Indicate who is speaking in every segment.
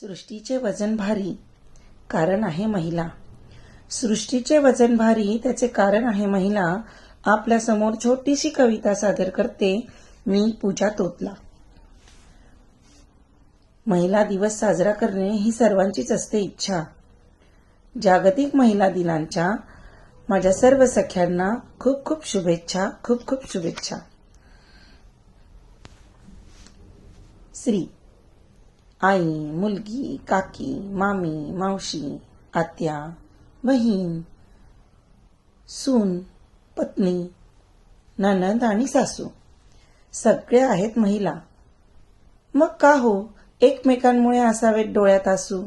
Speaker 1: सृष्टीचे वजन भारी कारण आहे महिला. सृष्टीचे वजन भारी त्याचे कारण आहे महिला. आपल्यासमोर छोटीशी कविता सादर करते मी पूजा तोतला. महिला दिवस साजरा करणे ही सर्वांचीच असते इच्छा. जागतिक महिला दिनांच्या माझ्या सर्व सख्यांना खूप खूप शुभेच्छा खूप खूप शुभेच्छा. श्री आई मुलगी काकी मामी मावशी आत्या बहीण सून पत्नी ननंद आणि सासू. सगळे आहेत महिला. मग का हो? एकमेकांमुळे असावेत डोळ्यात असू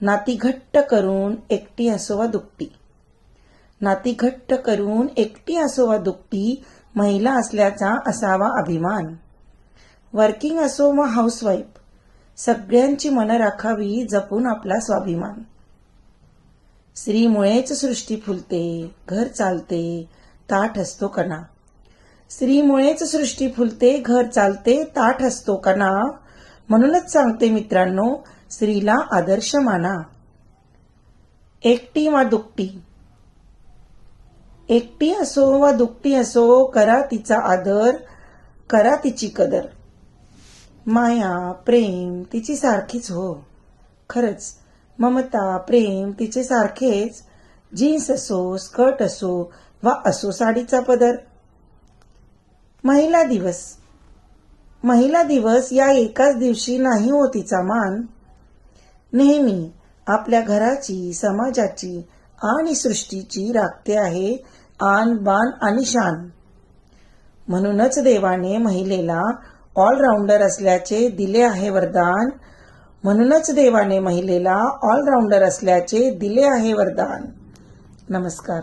Speaker 1: नाती घट्ट करून एकटी असो वा दुपटी. नाती घट्ट करून एकटी असो वा दुपटी महिला असल्याचा असावा अभिमान. वर्किंग असो वा हाऊसवाईफ सगळ्यांची मनं राखावी जपून आपला स्वाभिमान. स्त्रीमुळेच सृष्टी फुलते घर चालते ताठ असतो कणा. स्त्रीमुळेच सृष्टी फुलते घर चालते ताठ असतो कणा. म्हणूनच सांगते मित्रांनो स्त्रीला आदर्श माना. एकटी वा दुकटी एकटी असो वा दुकटी असो करा तिचा आदर करा तिची कदर. माया प्रेम तिची सारखीच हो. खरंच ममता प्रेम तिचे सारखेच. जीन्स असो स्कर्ट असो वा असो साडीचा पदर. महिला दिवस. महिला दिवस या एकाच दिवशी नाही हो तिचा मान. नेहमी आपल्या घराची समाजाची आणि सृष्टीची राखते आहे आन बान आणि शान. म्हणूनच देवाने महिलेला ऑलराऊंडर असल्याचे दिले आहे वरदान. म्हणूनच देवाने महिलेला ऑलराऊंडर असल्याचे दिले आहे वरदान. नमस्कार.